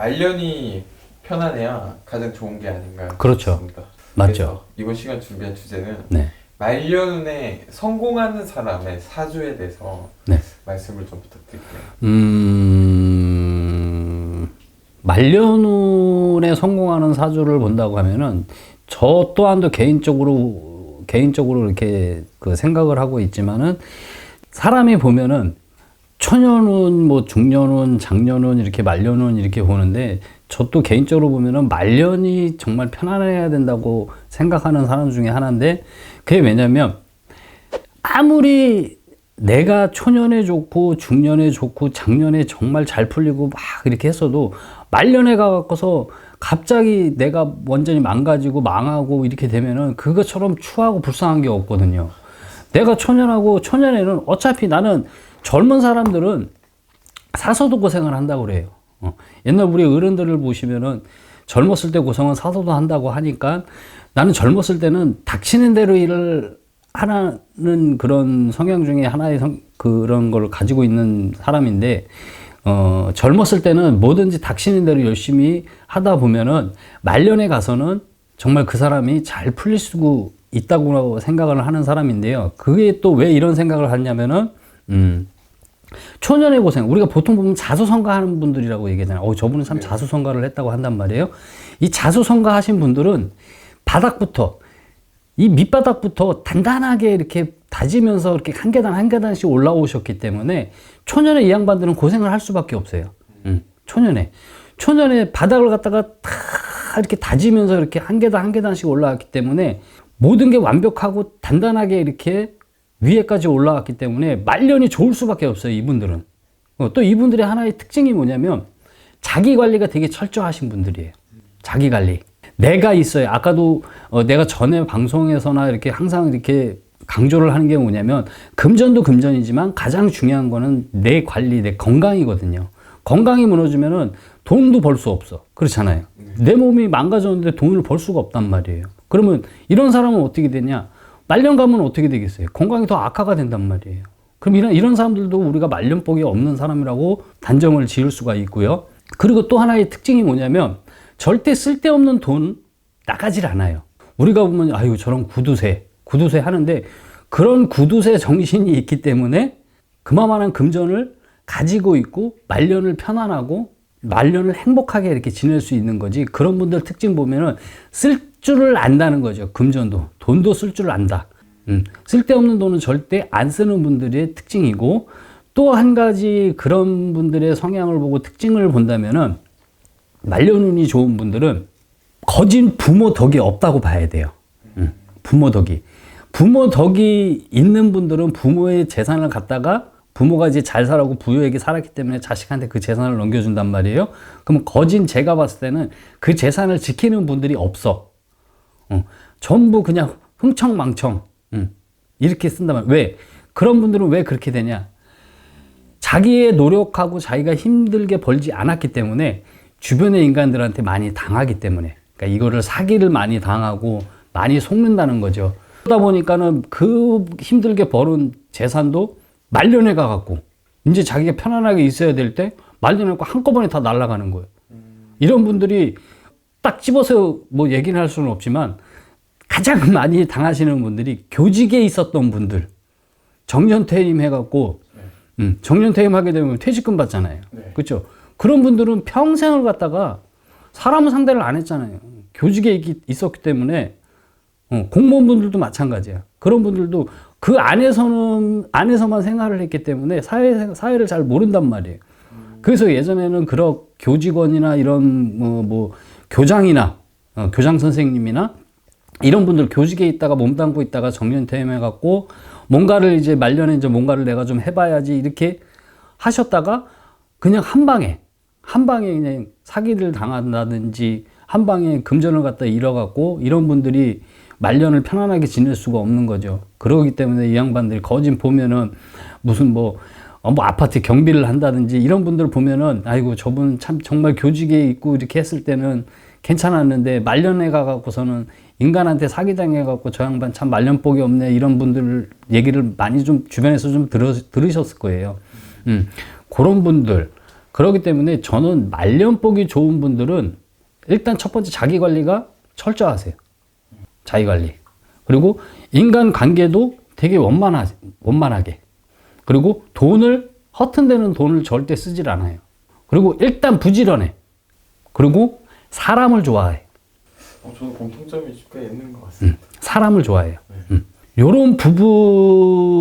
말년이 편안해야 가장 좋은 게 아닌가 그렇죠. 싶습니다. 맞죠. 이번 시간 준비한 주제는 네. 말년에 성공하는 사람의 사주에 대해서 네. 말씀을 좀 부탁드릴게요. 음, 말년운에 성공하는 사주를 본다고 하면은 저 또한도 개인적으로 개인적으로 이렇게 그 생각을 하고 있지만은 사람이 보면은 초년운, 뭐 중년운, 장년운 이렇게 말년운 이렇게 보는데 저 또 개인적으로 보면은 말년이 정말 편안해야 된다고 생각하는 사람 중에 하나인데 그게 왜냐면 아무리 내가 초년에 좋고 중년에 좋고 작년에 정말 잘 풀리고 막 이렇게 했어도 말년에 가갖고서 갑자기 내가 완전히 망가지고 망하고 이렇게 되면은 그것처럼 추하고 불쌍한 게 없거든요. 내가 초년하고 초년에는 어차피 나는 젊은 사람들은 사서도 고생을 한다고 그래요. 어. 옛날 우리 어른들을 보시면은 젊었을 때 고생은 사서도 한다고 하니까 나는 젊었을 때는 닥치는 대로 일을 하나는 그런 성향 중에 하나의 성, 그런 걸 가지고 있는 사람인데 어, 젊었을 때는 뭐든지 닥치는 대로 열심히 하다 보면은 말년에 가서는 정말 그 사람이 잘 풀릴 수 있다고 생각을 하는 사람인데요. 그게 또 왜 이런 생각을 하냐면은 음, 초년의 고생. 우리가 보통 보면 자수성가하는 분들이라고 얘기하잖아요. 어, 저분은 참 자수성가를 했다고 한단 말이에요. 이 자수성가 하신 분들은 바닥부터, 이 밑바닥부터 단단하게 이렇게 다지면서 이렇게 한 계단 한 계단씩 올라오셨기 때문에 초년에 이 양반들은 고생을 할 수밖에 없어요. 음, 초년에. 초년에 바닥을 갖다가 다 이렇게 다지면서 이렇게 한 계단 한 계단씩 올라왔기 때문에 모든 게 완벽하고 단단하게 이렇게 위에까지 올라왔기 때문에 말년이 좋을 수밖에 없어요, 이분들은. 어, 또 이분들의 하나의 특징이 뭐냐면 자기 관리가 되게 철저하신 분들이에요. 자기 관리. 내가 있어요. 아까도 어, 내가 전에 방송에서나 이렇게 항상 이렇게 강조를 하는 게 뭐냐면 금전도 금전이지만 가장 중요한 거는 내 관리, 내 건강이거든요. 건강이 무너지면은 돈도 벌 수 없어. 그렇잖아요. 내 몸이 망가졌는데 돈을 벌 수가 없단 말이에요. 그러면 이런 사람은 어떻게 되냐? 말년 가면 어떻게 되겠어요? 건강이 더 악화가 된단 말이에요. 그럼 이런, 이런 사람들도 우리가 말년복이 없는 사람이라고 단정을 지을 수가 있고요. 그리고 또 하나의 특징이 뭐냐면 절대 쓸데없는 돈 나가질 않아요. 우리가 보면 아유 저런 구두쇠, 구두쇠 하는데 그런 구두쇠 정신이 있기 때문에 그만한 금전을 가지고 있고 말년을 편안하고 말년을 행복하게 이렇게 지낼 수 있는 거지. 그런 분들 특징 보면은 쓸 줄을 안다는 거죠. 금전도. 돈도 쓸 줄 안다. 음, 쓸데없는 돈은 절대 안 쓰는 분들의 특징이고 또 한 가지 그런 분들의 성향을 보고 특징을 본다면은 말년운이 좋은 분들은 거진 부모 덕이 없다고 봐야 돼요. 음, 부모 덕이. 부모 덕이 있는 분들은 부모의 재산을 갖다가 부모가 이제 잘 살았고 부유하게 살았기 때문에 자식한테 그 재산을 넘겨준단 말이에요. 그러면 거진 제가 봤을 때는 그 재산을 지키는 분들이 없어. 어, 전부 그냥 흥청망청 음, 이렇게 쓴다면 왜 그런 분들은 왜 그렇게 되냐? 자기의 노력하고 자기가 힘들게 벌지 않았기 때문에 주변의 인간들한테 많이 당하기 때문에 그러니까 이거를 사기를 많이 당하고 많이 속는다는 거죠. 그러다 보니까는 그 힘들게 벌은 재산도 말년에 가갖고 이제 자기가 편안하게 있어야 될 때 말년에 가고 한꺼번에 다 날아가는 거예요. 이런 분들이 딱 집어서 뭐 얘기는 할 수는 없지만 가장 많이 당하시는 분들이 교직에 있었던 분들 정년 퇴임해갖고 음, 정년 퇴임하게 되면 퇴직금 받잖아요. 네. 그렇죠? 그런 분들은 평생을 갖다가 사람은 상대를 안 했잖아요. 교직에 있, 있었기 때문에 어, 공무원분들도 마찬가지야. 그런 분들도 그 안에서는 안에서만 생활을 했기 때문에 사회 사회를 잘 모른단 말이에요. 그래서 예전에는 그런 교직원이나 이런 뭐, 뭐 교장이나 어, 교장 선생님이나 이런 분들 교직에 있다가 몸담고 있다가 정년 퇴임해 갖고 뭔가를 이제 말년에 이제 뭔가를 내가 좀 해봐야지 이렇게 하셨다가 그냥 한 방에 한 방에 그냥 사기를 당한다든지 한 방에 금전을 갖다 잃어갖고 이런 분들이 말년을 편안하게 지낼 수가 없는 거죠. 그러기 때문에 이 양반들이 거진 보면은 무슨 뭐, 어, 뭐 아파트 경비를 한다든지 이런 분들 보면은 아이고 저분 참 정말 교직에 있고 이렇게 했을 때는 괜찮았는데 말년에 가갖고서는 인간한테 사기당해갖고 저 양반 참 말년복이 없네 이런 분들 얘기를 많이 좀 주변에서 좀 들으, 들으셨을 거예요. 음, 그런 분들 그렇기 때문에 저는 말년복이 좋은 분들은 일단 첫 번째 자기 관리가 철저하세요. 자기 관리. 그리고 인간 관계도 되게 원만하, 원만하게. 그리고 돈을, 허튼 데는 돈을 절대 쓰질 않아요. 그리고 일단 부지런해. 그리고 사람을 좋아해. 어, 저는 공통점이 꽤 있는 것 같습니다. 사람을 좋아해요. 음. 이런 부분에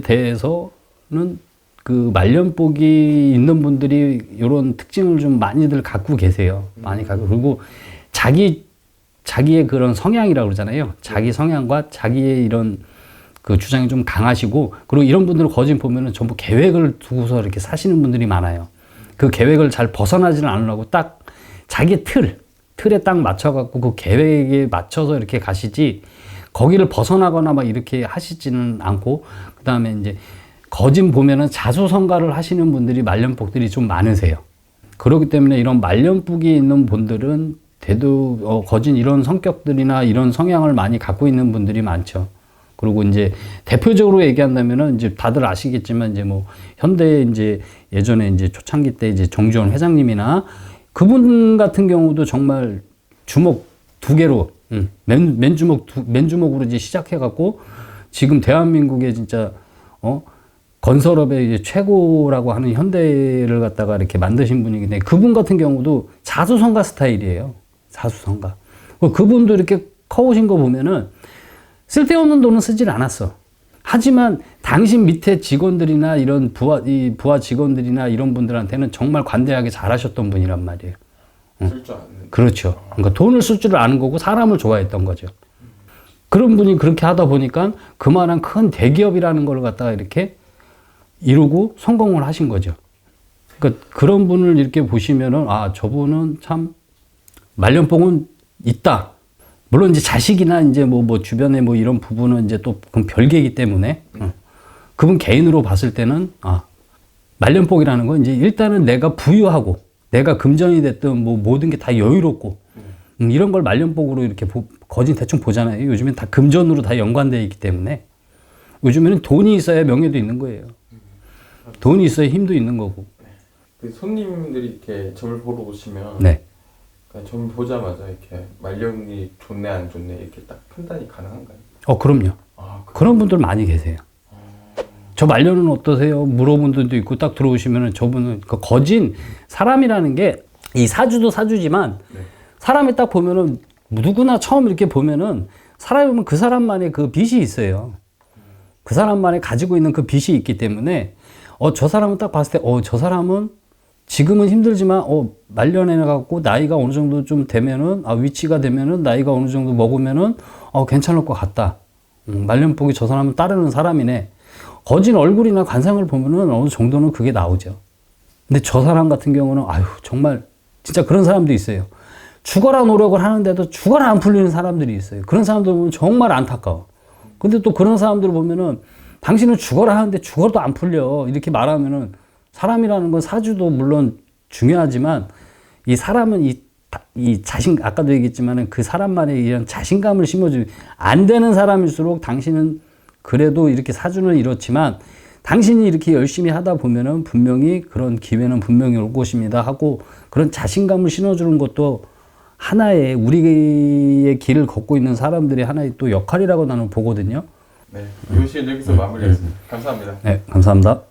대해서는 그 말년복이 있는 분들이 이런 특징을 좀 많이들 갖고 계세요. 많이 갖고 그리고 자기 자기의 그런 성향이라고 그러잖아요. 자기 성향과 자기의 이런 그 주장이 좀 강하시고 그리고 이런 분들을 거진 보면은 전부 계획을 두고서 이렇게 사시는 분들이 많아요. 그 계획을 잘 벗어나지는 않으려고 딱 자기 틀 틀에 딱 맞춰갖고 그 계획에 맞춰서 이렇게 가시지 거기를 벗어나거나 막 이렇게 하시지는 않고 그 다음에 이제 거진 보면은 자수성가를 하시는 분들이 말년복들이 좀 많으세요. 그렇기 때문에 이런 말년복이 있는 분들은 대도 어, 거진 이런 성격들이나 이런 성향을 많이 갖고 있는 분들이 많죠. 그리고 이제 대표적으로 얘기한다면은 이제 다들 아시겠지만 이제 뭐 현대 이제 예전에 이제 초창기 때 이제 정주원 회장님이나 그분 같은 경우도 정말 주먹 두 개로 음, 맨, 맨 주먹 두, 맨 주먹으로 이제 시작해 갖고 지금 대한민국의 진짜 어 건설업의 이제 최고라고 하는 현대를 갖다가 이렇게 만드신 분이긴데 그분 같은 경우도 자수성가 스타일이에요. 자수성가. 어, 그분도 이렇게 커오신 거 보면은 쓸데없는 돈은 쓰질 않았어. 하지만 당신 밑에 직원들이나 이런 부하, 이 부하 직원들이나 이런 분들한테는 정말 관대하게 잘하셨던 분이란 말이에요. 쓸줄 아는. 그렇죠. 그러니까 돈을 쓸 줄 아는 거고 사람을 좋아했던 거죠. 그런 분이 그렇게 하다 보니까 그만한 큰 대기업이라는 걸 갖다가 이렇게 이루고 성공을 하신 거죠. 그러니까 그런 분을 이렇게 보시면은 아 저분은 참 말년봉은 있다. 물론 이제 자식이나 이제 뭐, 뭐 주변에 뭐 이런 부분은 이제 또 그건 별개이기 때문에 어. 그분 개인으로 봤을 때는 아 말년복이라는 건 이제 일단은 내가 부유하고 내가 금전이 됐든 뭐 모든 게 다 여유롭고 음, 이런 걸 말년복으로 이렇게 보, 거진 대충 보잖아요. 요즘엔 다 금전으로 다 연관되어 있기 때문에 요즘에는 돈이 있어야 명예도 있는 거예요. 돈이 있어야 힘도 있는 거고. 그 손님들이 이렇게 점을 보러 오시면 네. 그러니까 점 보자마자 이렇게 말년이 좋네 안 좋네 이렇게 딱 판단이 가능한가요? 어, 그럼요. 아, 그, 그런 분들 많이 계세요. 저 말년은 어떠세요? 물어본 분들도 있고 딱 들어오시면은 저분은 그 거진 사람이라는 게 이 사주도 사주지만 네. 사람이 딱 보면은 누구나 처음 이렇게 보면은 사람이 보면 그 사람만의 그 빛이 있어요. 그 사람만의 가지고 있는 그 빛이 있기 때문에 어 저 사람은 딱 봤을 때 어 저 사람은 지금은 힘들지만 어 말년에 갖고 나이가 어느 정도 좀 되면은 아 위치가 되면은 나이가 어느 정도 먹으면은 어 괜찮을 것 같다. 음, 말년 복이 저 사람은 따르는 사람이네. 거진 얼굴이나 관상을 보면은 어느 정도는 그게 나오죠. 근데 저 사람 같은 경우는 아유 정말 진짜 그런 사람도 있어요. 죽어라 노력을 하는데도 죽어라 안 풀리는 사람들이 있어요. 그런 사람들 보면 정말 안타까워. 근데 또 그런 사람들을 보면은 당신은 죽어라 하는데 죽어도 안 풀려. 이렇게 말하면은 사람이라는 건 사주도 물론 중요하지만 이 사람은 이, 다- 이 자신, 아까도 얘기했지만은 그 사람만의 이런 자신감을 심어주는 안 되는 사람일수록 당신은 그래도 이렇게 사주는 이렇지만 당신이 이렇게 열심히 하다 보면은 분명히 그런 기회는 분명히 올 것입니다 하고 그런 자신감을 심어주는 것도 하나의 우리의 길을 걷고 있는 사람들의 하나의 또 역할이라고 나는 보거든요. 네. 이번 시간 여기서 마무리하겠습니다. 감사합니다. 네, 감사합니다.